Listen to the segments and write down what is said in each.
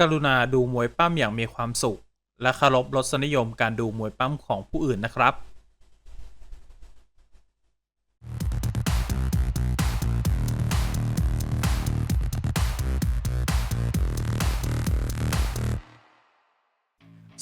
กรุณาดูมวยปั้มอย่างมีความสุข และเคารพรสนิยมการดูมวยปั้มของผู้อื่นนะครับ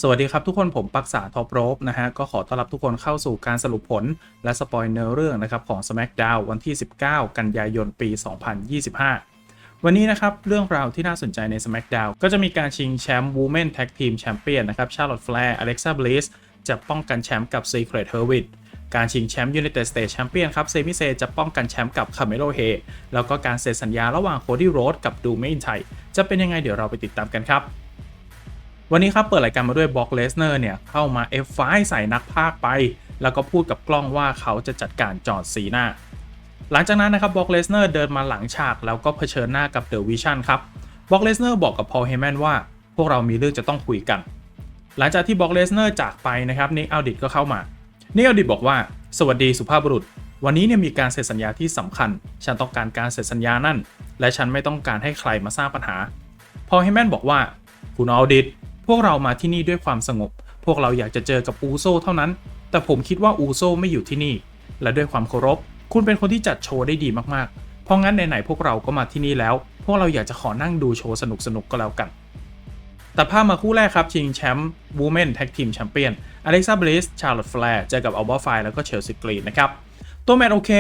สวัสดีครับทุกคนผมปักษาท็อปโรบนะฮะ ก็ขอต้อนรับทุกคนเข้าสู่การสรุปผล และสปอยเนื้อเรื่องนะครับของ SmackDown วันที่ 19 กันยายนปี 2025 วันนี้นะครับ เรื่องราวที่น่าสนใจใน SmackDown ก็จะมีการชิงแชมป์ Women Tag Team Champion นะครับ Charlotte Flair Alexa Bliss จะป้องกันแชมป์กับ Secret Herwit การชิงแชมป์ United States Champion ครับเซมิเซจะป้องกันแชมป์กับ Camelo Hay แล้วก็การเซ็นสัญญาระหว่าง Cody Rhodes กับ Drew McIntyre จะเป็นยังไงเดี๋ยวเราไปติดตามกันครับ วันนี้ครับเปิดรายการมาด้วยบ็อกเลสเนอร์เนี่ยเข้ามา F5 ใส่นักพากไป แล้วก็พูดกับกล้องว่าเขาจะจัดการจอดซีหน้า หลังจากนั้นนะครับบ็อกเลสเนอร์เดินมาหลังฉากแล้วก็เผชิญหน้ากับเดอะวิชั่นครับบ็อกเลสเนอร์บอกกับพอลเฮมแมนว่า พวกเรามีเรื่องจะต้องคุยกัน หลังจากที่บ็อกเลสเนอร์จากไปนะครับนิกอัลดิตก็เข้ามานิกอัลดิตบอกว่า สวัสดีสุภาพบุรุษ วันนี้เนี่ยมีการเซ็นสัญญาที่สำคัญ ฉันต้องการการเซ็นสัญญานั่น และฉันไม่ต้องการให้ใครมาสร้างปัญหา พอลเฮมแมนบอกว่าคุณอัลดิตพวกเรามาที่นี่ด้วยความสงบ พวกเราอยากจะเจอกับอูโซเท่านั้น แต่ผมคิดว่าอูโซไม่อยู่ที่นี่ และด้วยความเคารพ คุณเป็นคนที่จัดโชว์ได้ดีมากๆ เพราะงั้นไหนๆพวกเราก็มาที่นี่แล้ว พวกเราอยากจะขอนั่งดูโชว์สนุกๆก็แล้วกัน แต่ภาพมาคู่แรกครับชิงแชมป์วูแมนแท็กทีมแชมเปี้ยนอเล็กซ่าเบลสชาร์ลอตแฟร์เจอกับ Alba Fire แล้วก็เชลซีกรีนนะครับ ตัวแมตช์โอเค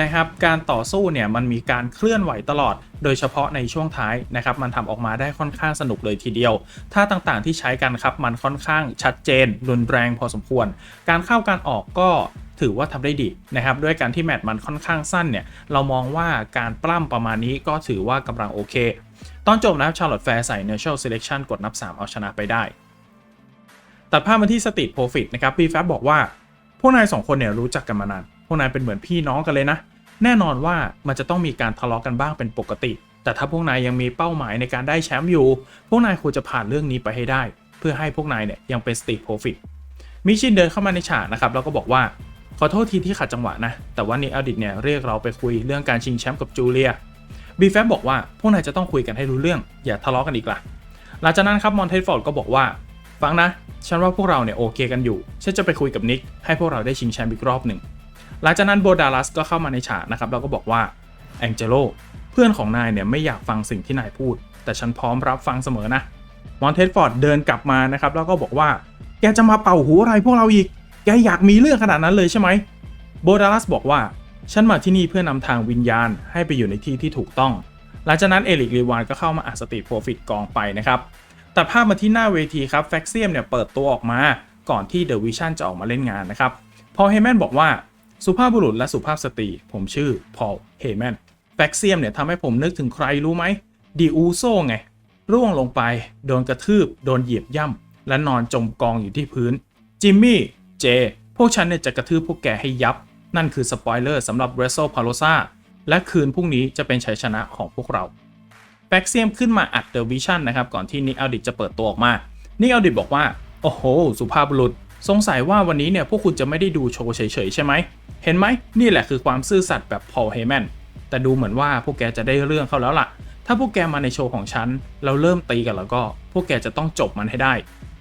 นะครับการต่อสู้เนี่ยมันมีการเคลื่อนไหวตลอด โดยเฉพาะในช่วงท้ายนะครับมันทำออกมาได้ค่อนข้างสนุกเลยทีเดียว ท่าต่างๆที่ใช้กันครับมันค่อนข้างชัดเจน รุนแรงพอสมควร การเข้าการออกก็ถือว่าทำได้ดีนะครับด้วยการที่แมตช์มันค่อนข้างสั้นเนี่ยเรามองว่าการปล้ำประมาณนี้ก็ถือว่ากำลังโอเค ตอนจบนะครับชาร์ลอตแฟร์ใส่ Natural Selection กดนับ 3 เอาชนะไปได้ ตัดภาพมาที่สติ Profit นะครับ b f a b บอกว่า พวกนายสองคนเนี่ยรู้จักกันมานาน พวกนายเป็นเหมือนพี่น้องกันเลยนะ แน่นอนว่ามันจะต้องมีการทะเลาะกันบ้างเป็นปกติ แต่ถ้าพวกนายยังมีเป้าหมายในการได้แชมป์อยู่ พวกนายควรจะผ่านเรื่องนี้ไปให้ได้ เพื่อให้พวกนายเนี่ยยังเป็นสติ Profit มิชินเดินเข้ามาในฉากนะครับแล้วก็บอกว่าขอโทษทีที่ขัดจังหวะนะ แต่ว่านิกอดิตเนี่ยเรียกเราไปคุยเรื่องการชิงแชมป์กับจูเลียบีแฟบบอกว่าพวกนายจะต้องคุยกันให้รู้เรื่อง อย่าทะเลาะกันอีกล่ะหลังจากนั้นครับมอนเทสฟอร์ดก็บอกว่า ฟังนะ ฉันว่าพวกเราเนี่ยโอเคกันอยู่ ฉันจะไปคุยกับนิกให้พวกเราได้ชิงแชมป์อีกรอบหนึ่ง หลังจากนั้นโบดาลัสก็เข้ามาในฉากนะครับแล้วก็บอกว่าแองเจโลเพื่อนของนายเนี่ยไม่อยากฟังสิ่งที่นายพูด แต่ฉันพร้อมรับฟังเสมอนะมอนเทสฟอร์ดเดินกลับมานะครับแล้วก็บอกว่าแกจะมาเป่าหูอะไรพวกเราอีก แกอยากมีเรื่องขนาดนั้นเลยใช่ไหมโบดาลัสบอกว่าฉันมาที่นี่เพื่อนำทางวิญญาณให้ไปอยู่ในที่ที่ถูกต้อง หลังจากนั้นเอลิกรีวานก็เข้ามาอัดสติโปรฟิตกองไปนะครับตัดภาพมาที่หน้าเวทีครับแฟกเซียมเนี่ยเปิดตัวออกมา ก่อนที่เดอะวิชั่นจะออกมาเล่นงานนะครับพอเฮแมนบอกว่า สุภาพบุรุษและสุภาพสตรี ผมชื่อ พอล เฮแมน แฟกเซียมเนี่ยทำให้ผมนึกถึงใครรู้ไหมดีอูโซไง ร่วงลงไป โดนกระทืบ โดนเหยียบย่ำ และนอนจมกองอยู่ที่พื้น จิมมี่ เจ พวกฉันเนี่ยจะกระทืบพวกแกให้ยับ นั่นคือสปอยเลอร์สำหรับ w r e s t l e p a l o s a และคืนพรุ่งนี้จะเป็นชัยชนะของพวกเราแบ็กเซียมขึ้นมาอัดเดอะวิชั่นนะครับ ก่อนที่นิกอัลดิตจะเปิดตัวออกมา นิกอัลดิตบอกว่า โอ้โห สุภาพบุรุษ สงสัยว่าวันนี้เนี่ยพวกคุณจะไม่ได้ดูโชว์เฉยๆใช่ไหม เห็นไหม นี่แหละคือความซื่อสัตย์แบบพอลเฮแมนแต่ดูเหมือนว่าพวกแกจะได้เรื่องเขาแล้วล่ะ ถ้าพวกแกมาในโชว์ของฉัน เราเริ่มตีกันแล้วก็ พวกแกจะต้องจบมันให้ได้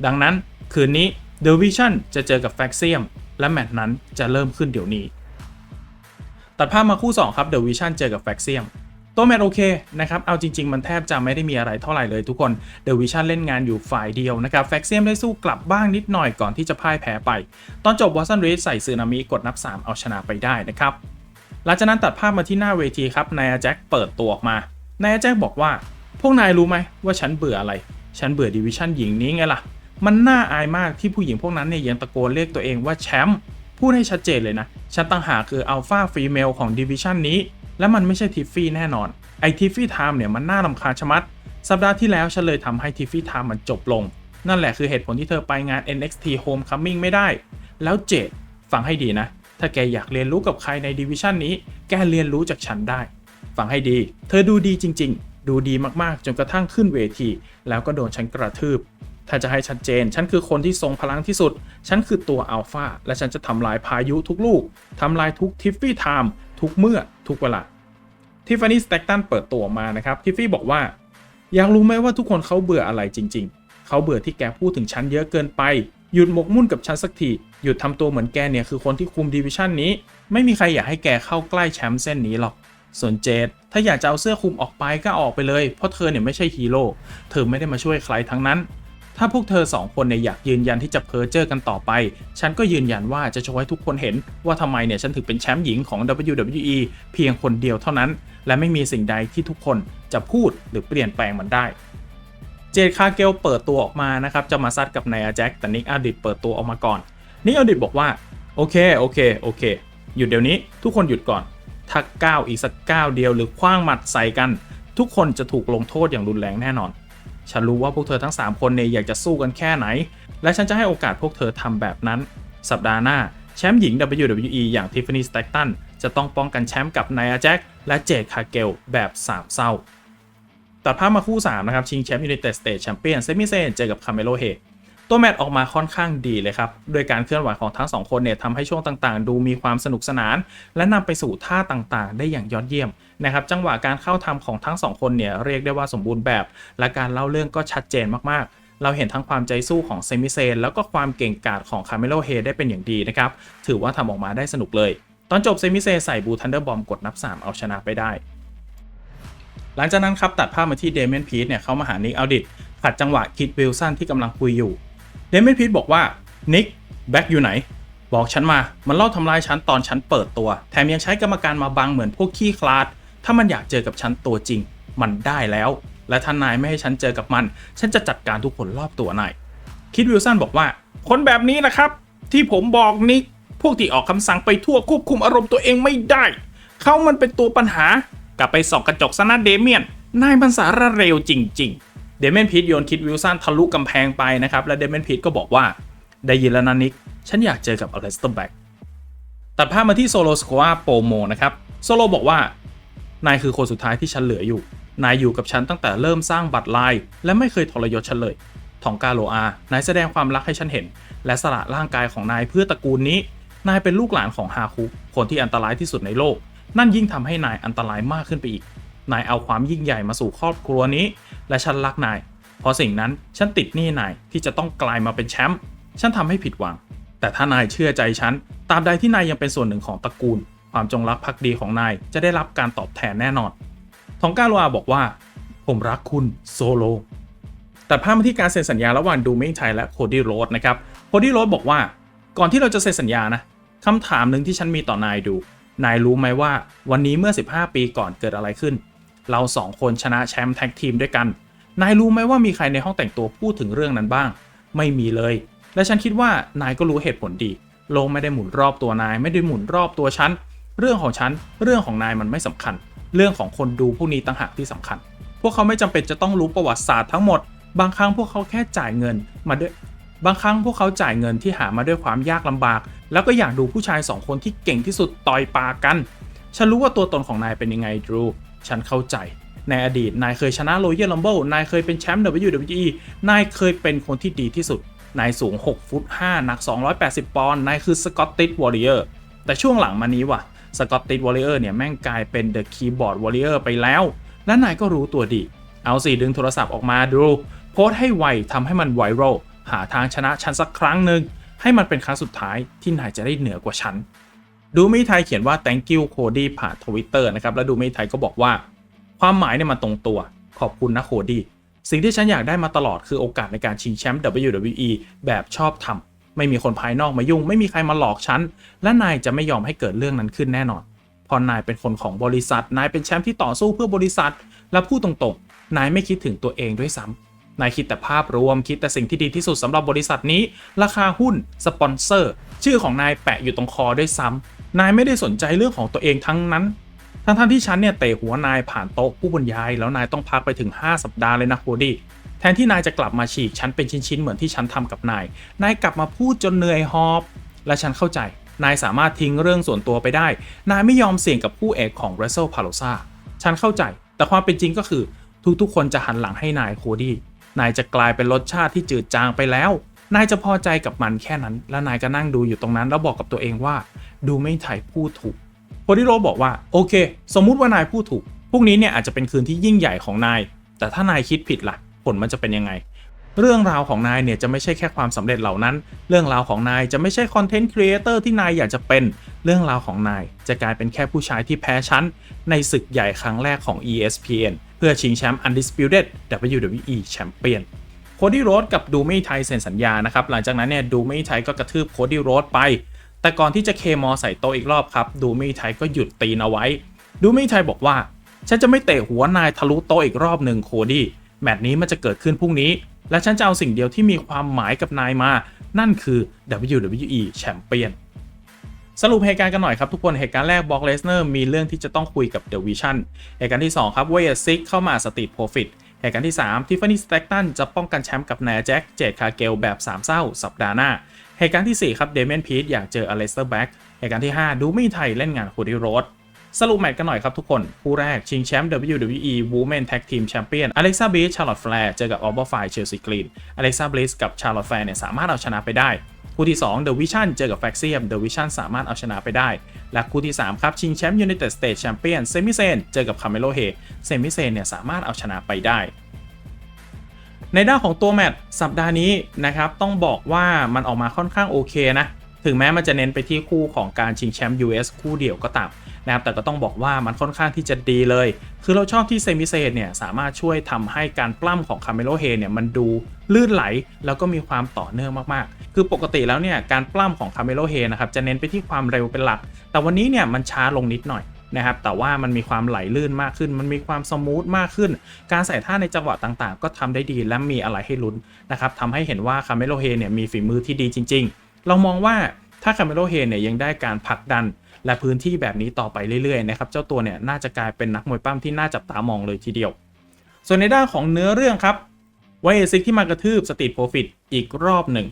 ดังนั้นคืนนี้เดอะวิชั่นจะเจอกับแฟกเซียมและแมตช์นั้นจะเริ่มขึ้นเดี๋ยวนี้ ตัดภาพมาคู่ 2 ครับเดอะวิชั่นเจอกับแฟกเซียม ตัวแมตช์โอเคนะครับ เอาจริง ๆ มันแทบจะไม่ได้มีอะไรเท่าไหร่เลยทุกคนเดอะวิชั่นเล่นงานอยู่ฝ่ายเดียวนะครับแฟกเซียมได้สู้กลับบ้างนิดหน่อยก่อนที่จะพ่ายแพ้ไป ตอนจบวอสันรีดใส่ซึนามิกดนับ 3 เอาชนะไปได้นะครับหลังจากนั้นตัดภาพมาที่หน้าเวทีครับนายแจ็คเปิดตัวออกมานายแจ็คบอกว่า พวกนายรู้ไหมว่าฉันเบื่ออะไร ฉันเบื่อดิวิชั่นหญิงนี้ไงล่ะ มันน่าอายมากที่ผู้หญิงพวกนั้นเนี่ยยังตะโกนเรียกตัวเองว่าแชมป์พูดให้ชัดเจนเลยนะ ฉันตั้งหากคืออัลฟาฟีเมลของดิวิชั่นนี้ และมันไม่ใช่ทิฟฟี่แน่นอน ไอทิฟฟี่ไทม์เนี่ยมันน่ารำคาญชะมัด สัปดาห์ที่แล้วฉันเลยทำให้ทิฟฟี่ไทม์มันจบลง นั่นแหละคือเหตุผลที่เธอไปงาน NXT Homecoming ไม่ได้ แล้วเจดฟังให้ดีนะ ถ้าแกอยากเรียนรู้กับใครในดิวิชั่นนี้ แกเรียนรู้จากฉันได้ ฟังให้ดี เธอดูดีจริง ๆ ดูดีมากๆ จนกระทั่งขึ้นเวที แล้วก็โดนฉันกระทืบ ถ้าจะให้ชัดเจน ฉันคือคนที่ทรงพลังที่สุด ฉันคือตัวอัลฟาและฉันจะทำลายพายุทุกลูกทำลายทุกทิฟฟี่ไทม์ ทุกเมื่อทุกเวลาทิฟฟานี่สแต็กตันเปิดตัวมานะครับทิฟฟี่บอกว่า อยากรู้ไหมว่าทุกคนเขาเบื่ออะไรจริง ๆ เขาเบื่อที่แกพูดถึงฉันเยอะเกินไป หยุดหมกมุ่นกับฉันสักที หยุดทำตัวเหมือนแกเนี่ยคือคนที่คุมดิวิชั่นนี้ ไม่มีใครอยากให้แกเข้าใกล้แชมป์เส้นนี้หรอก ส่วนเจดถ้าอยากจะเอาเสื้อคลุมออกไปก็ออกไปเลย เพราะเธอเนี่ยไม่ใช่ฮีโร่ เธอไม่ได้มาช่วยใครทั้งนั้น ถ้าพวกเธอสองคนเนี่ยอยากยืนยันที่จะเพ้อเจอกันต่อไป ฉันก็ยืนยันว่าจะโชว์ให้ทุกคนเห็นว่าทำไมเนี่ยฉันถึงเป็นแชมป์หญิงของ WWE เพียงคนเดียวเท่านั้น และไม่มีสิ่งใดที่ทุกคนจะพูดหรือเปลี่ยนแปลงมันได้ เจดคาเกลเปิดตัวออกมานะครับจะมาซัดกับนายอาแจ็คแต่นิกอดิตเปิดตัวออกมาก่อนนิกอดิตบอกว่าโอเคโอเคโอเคหยุดเดี๋ยวนี้ทุกคนหยุดก่อน ถ้าก้าวอีกสักก้าวเดียวหรือคว้างหมัดใส่กัน ทุกคนจะถูกลงโทษอย่างรุนแรงแน่นอน ฉันรู้ว่าพวกเธอทั้ง 3 คนเนี่ยอยากจะสู้กันแค่ไหน และฉันจะให้โอกาสพวกเธอทำแบบนั้น สัปดาห์หน้าแชมป์หญิง WWE อย่างทิฟฟานี่สแต็กตันจะต้องป้องกันแชมป์กับไนอาแจ็คและเจคคาเกลแบบสามเศร้าตัดภาพมาคู่ 3 นะครับ ชิงแชมป์ยูไนเต็ดสเตทแชมเปี้ยนเซมิเซนเจอกับคาเมโลเฮ ตัวแมตช์ออกมาค่อนข้างดีเลยครับ โดยการเคลื่อนไหวของทั้ง2คนเนี่ยทำให้ช่วงต่างๆ ดูมีความสนุกสนาน และนำไปสู่ท่าต่างๆ ได้อย่างยอดเยี่ยมนะครับ จังหวะการเข้าทำของทั้ง2คนเนี่ยเรียกได้ว่าสมบูรณ์แบบ และการเล่าเรื่องก็ชัดเจนมากๆเราเห็นทั้งความใจสู้ของเซมิเซนแล้วก็ความเก่งกาจของคาเมโลเฮได้เป็นอย่างดีนะครับ ถือว่าทำออกมาได้สนุกเลย ตอนจบเซมิเซใส่บูทันเดอร์บอมกดนับ 3 เอาชนะไปได้ หลังจากนั้นครับ ตัดภาพมาที่เดเมนพีทเนี่ยเขามาหานิกเอาดิตขัดจังหวะคิดวิลสันที่กำลังคุยอยู่ เดเมนพีทบอกว่านิกแบ็กอยู่ไหน บอกฉันมา มันเล่าทำลายฉันตอนฉันเปิดตัว แถมยังใช้กรรมการมาบังเหมือนพวกขี้คลาด ถ้ามันอยากเจอกับฉันตัวจริง มันได้แล้ว และถ้านายไม่ให้ฉันเจอกับมัน ฉันจะจัดการทุกคนรอบตัวนายคิดวิลสันบอกว่า คนแบบนี้นะครับ ที่ผมบอกนิกพวกที่ออกคำสั่งไปทั่วควบคุมอารมณ์ตัวเองไม่ได้ เขามันเป็นตัวปัญหากลับไปส่องกระจกซะนะเดเมียน นายมันสาระเร็วจริง ๆ เดเมนพีทโยนคิดวิลสันทะลุกำแพงไปนะครับ และเดเมนพีทก็บอกว่า ได้ยินแล้วนะนิก ฉันอยากเจอกับอเลสเตอร์แบ็กตัดภาพมาที่โซโลสโคอาโปโมนะครับ โซโลบอกว่า นายคือคนสุดท้ายที่ฉันเหลืออยู่ นายอยู่กับฉันตั้งแต่เริ่มสร้างบัตรลาย และไม่เคยทรยศฉันเลยทองกาโลอา นายแสดงความรักให้ฉันเห็น และสละร่างกายของนายเพื่อตระกูลนี้ นายเป็นลูกหลานของฮาคุ คนที่อันตรายที่สุดในโลก นั่นยิ่งทำให้นายอันตรายมากขึ้นไปอีก นายเอาความยิ่งใหญ่มาสู่ครอบครัวนี้ และฉันรักนาย เพราะสิ่งนั้นฉันติดหนี้นายที่จะต้องกลายมาเป็นแชมป์ฉันทำให้ผิดหวัง แต่ถ้านายเชื่อใจฉันตาบใดที่นายยังเป็นส่วนหนึ่งของตระกูล ความจงรักภักดีของนายจะได้รับการตอบแทนแน่นอน ทองกาโลอาบอกว่า ผมรักคุณโซโลตัดภาพมาที่การเซ็นสัญญาระหว่างดูเมิงไทยและโคดี้โรดนะครับโคดี้โรดบอกว่า ก่อนที่เราจะเซ็นสัญญานะคำถามหนึ่งที่ฉันมีต่อนายดู นายรู้ไหมว่าวันนี้เมื่อ 15 ปีก่อนเกิดอะไรขึ้น เราสองคนชนะแชมป์แท็กทีมด้วยกัน นายรู้ไหมว่ามีใครในห้องแต่งตัวพูดถึงเรื่องนั้นบ้าง ไม่มีเลย และฉันคิดว่านายก็รู้เหตุผลดี โลกไม่ได้หมุนรอบตัวนายไม่ได้หมุนรอบตัวฉัน เรื่องของฉัน เรื่องของนายมันไม่สำคัญ เรื่องของคนดูพวกนี้ต่างหากที่สำคัญ พวกเขาไม่จำเป็นจะต้องรู้ประวัติศาสตร์ทั้งหมด บางครั้งพวกเขาแค่จ่ายเงินมาด้วยบางครั้งพวกเขาจ่ายเงินที่หามาด้วยความยากลำบาก แล้วก็อยากดูผู้ชายสองคนที่เก่งที่สุดต่อยปากกัน ฉันรู้ว่าตัวตนของนายเป็นยังไงดรู ฉันเข้าใจ ในอดีตนายเคยชนะโรเยอร์ลัมเบิลนายเคยเป็นแชมป์ WWE นายเคยเป็นคนที่ดีที่สุด นายสูง 6 ฟุต 5 หนัก 280 ปอนด์ นายคือสกอตติ w วอริเออร์ แต่ช่วงหลังมานี้ว่ะ สกอตติ w วอริเออร์เนี่ยแม่งกลายเป็นเดอะคีย์บอร์ดวอริเออร์ไปแล้ว และนายก็รู้ตัวดี เอาสิดึงโทรศัพท์ออกมาดู โพสต์ให้ไวทำให้มันไวรัล หาทางชนะฉันสักครั้งหนึ่งให้มันเป็นครั้งสุดท้ายที่นายจะได้เหนือกว่าฉัน ดูมิไทยเขียนว่า thank you Cody ผ่านทวิตเตอร์นะครับ แล้วดูมิไทยก็บอกว่า ความหมายเนี่ยมันตรงตัว ขอบคุณนะโคดี้สิ่งที่ฉันอยากได้มาตลอดคือโอกาสในการชิงแชมป์ WWE แบบชอบทำไม่มีคนภายนอกมายุ่ง ไม่มีใครมาหลอกฉัน และนายจะไม่ยอมให้เกิดเรื่องนั้นขึ้นแน่นอน พอนายเป็นคนของบริษัท นายเป็นแชมป์ที่ต่อสู้เพื่อบริษัท และพูดตรงๆ นายไม่คิดถึงตัวเองด้วยซ้ำนายคิดแต่ภาพรวมคิดแต่สิ่งที่ดีที่สุดสำหรับบริษัทนี้ ราคาหุ้นสปอนเซอร์ ชื่อของนายแปะอยู่ตรงคอด้วยซ้ำ นายไม่ได้สนใจเรื่องของตัวเองทั้งนั้น ทั้งๆที่ฉันเนี่ยเตะหัวนายผ่านโต๊ะผู้บรรยาย แล้วนายต้องพักไปถึง 5 สัปดาห์เลยนะโคดี้แทนที่นายจะกลับมาฉีกฉันเป็นชิ้นๆเหมือนที่ฉันทำกับนาย นายกลับมาพูดจนเหนื่อยหอบ และฉันเข้าใจ นายสามารถทิ้งเรื่องส่วนตัวไปได้ นายไม่ยอมเสี่ยงกับคู่เอกของ r ร s เซ l พาโลซาฉันเข้าใจ แต่ความเป็นจริงก็คือ ทุกๆ คนจะหันหลังให้นายโคดี้นายจะกลายเป็นรสชาติที่จืดจางไปแล้ว นายจะพอใจกับมันแค่นั้น และนายก็นั่งดูอยู่ตรงนั้น แล้วบอกกับตัวเองว่า ดูไม่ไทยพูดถูกโคดิโรบอกว่าโอเค สมมุติว่านายพูดถูกพรุ่งนี้เนี่ยอาจจะเป็นคืนที่ยิ่งใหญ่ของนาย แต่ถ้านายคิดผิดล่ะ ผลมันจะเป็นยังไง เรื่องราวของนายเนี่ยจะไม่ใช่แค่ความสำเร็จเหล่านั้น เรื่องราวของนายจะไม่ใช่คอนเทนต์ครีเอเตอร์ที่นายอยากจะเป็น เรื่องราวของนายจะกลายเป็นแค่ผู้ชายที่แพ้ชั้น ในศึกใหญ่ครั้งแรกของ ESPN เพื่อชิงแชมป์ Undisputed WWE Champion โคดี้โรดกับดูไม่ไทยเซ็นสัญญานะครับหลังจากนั้นเนี่ยดูไม่ไทยก็กระทืบโคดี้โรดไป แต่ก่อนที่จะเคมอใส่โต๊ะอีกรอบครับ ดูม่ไทยก็หยุดตีนเอาไว้ ดูม่ไทยบอกว่า ฉันจะไม่เตะหัวนายทะลุโต๊ะอีกรอบหนึ่งโคดี้แมตช์นี้มันจะเกิดขึ้นพรุ่งนี้ และฉันจะเอาสิ่งเดียวที่มีความหมายกับนายมา นั่นคือ WWE Champion สรุปเหตุการณ์กันหน่อยครับทุกคนเหตุการณ์แรกบ็อกเลสเนอร์มีเรื่องที่จะต้องคุยกับเดอะวิชั่นเหตุการณ์ที่ 2 ครับเวย์ซิกเข้ามาสตรีทโปรฟิตเหตุการณ์ที่3ทิฟฟานี่สแต็กตันจะป้องกันแชมป์กับนายแจ็คเจดคาเกลแบบสามเศร้าสัปดาห์หน้า เหตุการณ์ที่ 4 ครับเดเมนพีทอยากเจออเลสเตอร์แบ็กเหตุการณ์ที่ 5 ดูไม่ไทยเล่นงานคูดี้โรดสรุปแมตช์กันหน่อยครับทุกคน คู่แรกชิงแชมป์ WWE Women Tag Team Champion Alexa Bliss Charlotte Flair เจอกับ Alba Fire Chelsea Green Alexa Bliss กับ Charlotte Flair เนี่ยสามารถเอาชนะไปได้ คู่ที่ 2 The Vision เจอกับ Faxium The Vision สามารถเอาชนะไปได้ และคู่ที่ 3 ครับ ชิงแชมป์ United States Champion Sami Zayn เจอกับ Carmelo Hayes Sami Zayn เนี่ยสามารถเอาชนะไปได้ ในด้านของตัวแมตช์สัปดาห์นี้นะครับต้องบอกว่ามันออกมาค่อนข้างโอเคนะถึงแม้มันจะเน้นไปที่คู่ของการชิงแชมป์ US คู่เดียวก็ตามนะครับแต่ก็ต้องบอกว่ามันค่อนข้างที่จะดีเลย คือเราชอบที่เซมิเซนเนี่ยสามารถช่วยทำให้การปล้ำของคาเมโลเฮเนี่ยมันดูลื่นไหล แล้วก็มีความต่อเนื่องมากๆ คือปกติแล้วเนี่ยการปล้ำของคาเมโลเฮนะครับจะเน้นไปที่ความเร็วเป็นหลัก แต่วันนี้เนี่ยมันช้าลงนิดหน่อย นะครับแต่ว่ามันมีความไหลลื่นมากขึ้น มันมีความสมูทมากขึ้น การใส่ท่าในจังหวะต่างๆ ก็ทำได้ดีและมีอะไรให้ลุ้นนะครับทำให้เห็นว่าคาเมโลเฮเนี่ยมีฝีมือที่ดีจริง ๆ เรามองว่าถ้าคาเมโลเฮเนี่ยยังได้การผลักดันและพื้นที่แบบนี้ต่อไปเรื่อยๆนะครับเจ้าตัวเนี่ยน่าจะกลายเป็นนักมวยปั้มที่น่าจับตามองเลยทีเดียว ส่วนในด้านของเนื้อเรื่องครับไวเอซิกที่มากระทืบสตรีทโปรฟิตอีกรอบหนึ่ง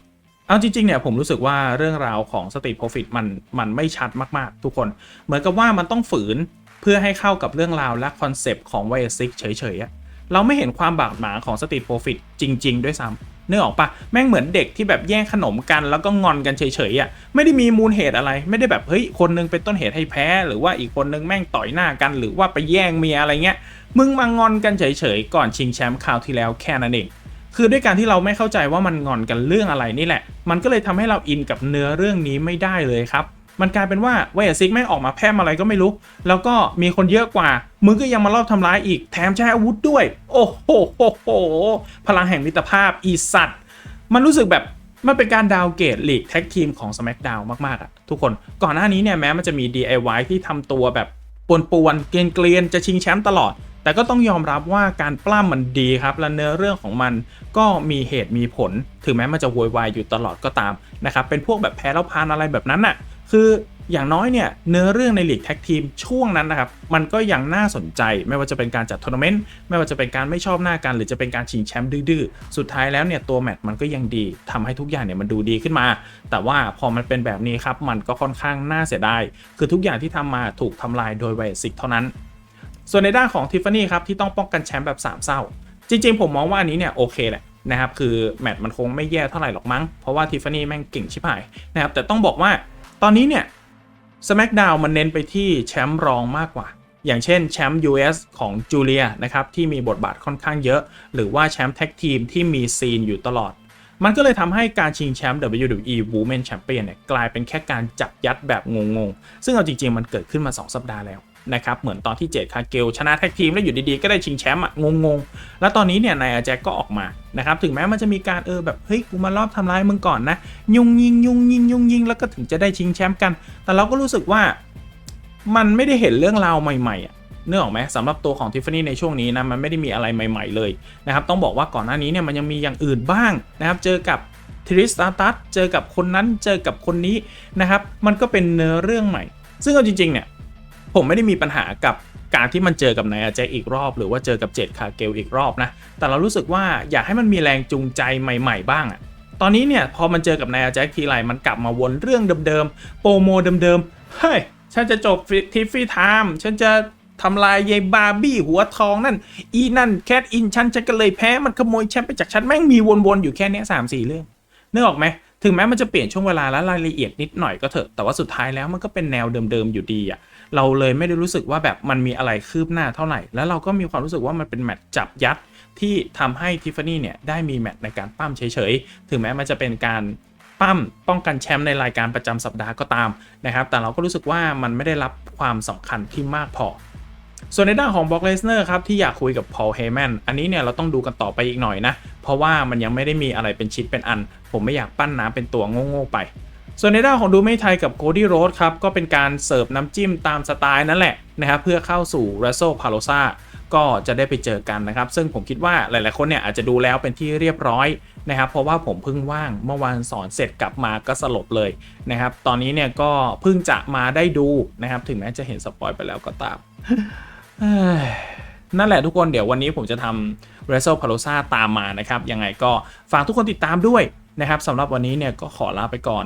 เอาจริงๆเนี่ยผมรู้สึกว่าเรื่องราวของสตรีทโปรฟิตมันมันไม่ชัดมากๆ ทุกคน เหมือนกับว่ามันต้องฝืนเพื่อให้เข้ากับเรื่องราวและคอนเซปต์ของไวเอซิกเฉยๆอะเราไม่เห็นความบาดหมางของสตรีทโปรฟิตจริง ๆ ด้วยซ้ำนึกออกปะแม่งเหมือนเด็กที่แบบแย่งขนมกันแล้วก็งอนกันเฉยๆอะไม่ได้มีมูลเหตุอะไร ไม่ได้แบบเฮ้ยคนนึงเป็นต้นเหตุให้แพ้ หรือว่าอีกคนนึงแม่งต่อยหน้ากัน หรือว่าไปแย่งเมียอะไรเงี้ยมึงมางอนกันเฉยๆก่อนชิงแชมป์คราวที่แล้วแค่นั้นเอง คือด้วยการที่เราไม่เข้าใจว่ามันงอนกันเรื่องอะไรนี่แหละ มันก็เลยทำให้เราอินกับเนื้อเรื่องนี้ไม่ได้เลยครับมันกลายเป็นว่าเวซิกแม่งออกมาแพร่มอะไรก็ไม่รู้ แล้วก็มีคนเยอะกว่า มึงก็ยังมารอบทำร้ายอีก แถมใช้อาวุธด้วย โอ้โหโหโห พลังแห่งมิตรภาพอีสัตว์ มันรู้สึกแบบมันเป็นการดาวเกรดลีกแท็กทีมของ SmackDown มาก ๆอะทุกคน ก่อนหน้านี้เนี่ยแม้มันจะมี DIY ที่ทำตัวแบบปวนๆ เกลียนๆ จะชิงแชมป์ตลอด แต่ก็ต้องยอมรับว่าการปล้ำมันดีครับและเนื้อเรื่องของมันก็มีเหตุมีผล ถึงแม้มันจะโวยวายอยู่ตลอดก็ตามนะครับเป็นพวกแบบแพ้แล้วพานอะไรแบบนั้นน่ะคืออย่างน้อยเนี่ยเนื้อเรื่องในลีกแท็กทีมช่วงนั้นนะครับมันก็ยังน่าสนใจ ไม่ว่าจะเป็นการจัดทัวร์นาเมนต์ไม่ว่าจะเป็นการไม่ชอบหน้ากัน หรือจะเป็นการชิงแชมป์ดื้อๆสุดท้ายแล้วเนี่ยตัวแมตช์มันก็ยังดีทำให้ทุกอย่างเนี่ยมันดูดีขึ้นมา แต่ว่าพอมันเป็นแบบนี้ครับมันก็ค่อนข้างน่าเสียดายคือทุกอย่างที่ทำมาถูกทำลายโดยไวซิกเท่านั้น ส่วนในด้านของทิฟฟานี่ครับที่ต้องป้องกันแชมป์แบบสามเศร้า จริงๆ ผมมองว่าอันนี้เนี่ยโอเคแหละนะครับคือแมตช์มันคงไม่แย่เท่าไหร่หรอกมั้ง เพราะว่าทิฟฟานี่แม่งเก่งชิบหายนะครับแต่ต้องบอกว่าตอนนี้เนี่ย SmackDown มันเน้นไปที่แชมป์รองมากกว่า อย่างเช่นแชมป์ US ของจูเลียนะครับที่มีบทบาทค่อนข้างเยอะ หรือว่าแชมป์แท็กทีมที่มีซีนอยู่ตลอด มันก็เลยทำให้การชิงแชมป์ WWE Women Champion เนี่ยกลายเป็นแค่การจับยัดแบบงงๆ ซึ่งเอาจริงๆมันเกิดขึ้นมา 2 สัปดาห์แล้ว นะครับเหมือนตอนที่เจดคาเกลชนะแท็กทีมแล้วอยู่ดีๆ ก็ได้ชิงแชมป์อะงงๆ แล้วตอนนี้เนี่ยนายอาแจ็คก็ออกมานะครับถึงแม้มันจะมีการเออแบบเฮ้ยกูมารอบทำร้ายมึงก่อนนะยุงยิงยุงยิงยุงยิงแล้วก็ถึงจะได้ชิงแชมป์กัน แต่เราก็รู้สึกว่ามันไม่ได้เห็นเรื่องราวใหม่ๆอะเนื่อออกไหมสำหรับตัวของทิฟฟานี่ในช่วงนี้นะมันไม่ได้มีอะไรใหม่ ๆเลยนะครับต้องบอกว่าก่อนหน้านี้เนี่ยมันยังมีอย่างอื่นบ้างนะครับเจอกับทริสตาตัสเจอกับคนนั้นเจอกับคนนี้นะครับมันก็เป็นเนื้อเรื่องใหม่ ซึ่งเอาจริงๆเนี่ย ผมไม่ได้มีปัญหากับการที่มันเจอกับนายอาแจ็คอีกรอบ หรือว่าเจอกับเจดคาเกลอีกรอบนะ แต่เรารู้สึกว่าอยากให้มันมีแรงจูงใจใหม่ๆบ้างอะตอนนี้เนี่ยพอมันเจอกับนายอาแจ็คทีไรมันกลับมาวนเรื่องเดิมๆโปรโมเดิมๆเฮ้ยฉันจะจบทิฟฟี่ไทม์ฉันจะทำลายยายบาร์บี้หัวทองนั่น อีนั่นแคทอินฉันจะก็เลยแพ้มันขโมยแชมป์ไปจากฉันแม่งมีวนๆอยู่แค่เนี้สามสี่เรื่องนึกออกไหมถึงแม้มันจะเปลี่ยนช่วงเวลาและรายละเอียดนิดหน่อยก็เถอะแต่ว่าสุดท้ายแล้วมันก็เป็นแนวเดิมๆอยู่ดีอะ เราเลยไม่ได้รู้สึกว่าแบบมันมีอะไรคืบหน้าเท่าไหร่ แล้วเราก็มีความรู้สึกว่ามันเป็นแมตช์จับยัดที่ทำให้ทิฟฟานี่เนี่ยได้มีแมตช์ในการปั้มเฉยๆ ถึงแม้มันจะเป็นการปั้มป้องกันแชมป์ในรายการประจำสัปดาห์ก็ตามนะครับ แต่เราก็รู้สึกว่ามันไม่ได้รับความสำคัญที่มากพอส่วนในด้านของบ็อกเลสเนอร์ครับ ที่อยากคุยกับพอลเฮแมนอันนี้เนี่ยเราต้องดูกันต่อไปอีกหน่อยนะ เพราะว่ามันยังไม่ได้มีอะไรเป็นชิ้นเป็นอัน ผมไม่อยากปั้นน้ำเป็นตัวโง่ๆไป ส่วนในด้านของดูไม่ไทยกับโคดี้โรสครับก็เป็นการเสิร์ฟน้ำจิ้มตามสไตล์นั่นแหละนะครับเพื่อเข้าสู่รัสโซพาโลซาก็จะได้ไปเจอกันนะครับ ซึ่งผมคิดว่าหลายๆคนเนี่ยอาจจะดูแล้วเป็นที่เรียบร้อยนะครับ เพราะว่าผมเพิ่งว่างเมื่อวานสอนเสร็จกลับมาก็สลบเลยนะครับ ตอนนี้เนี่ยก็เพิ่งจะมาได้ดูนะครับ ถึงแม้จะเห็นสปอยไปแล้วก็ตามนั่นแหละทุกคนเดี๋ยววันนี้ผมจะทำ r e s o p a l o s a ตามมานะครับ ยังไงก็ฝากทุกคนติดตามด้วยนะครับสำหรับวันนี้เนี่ยก็ขอลาไปก่อน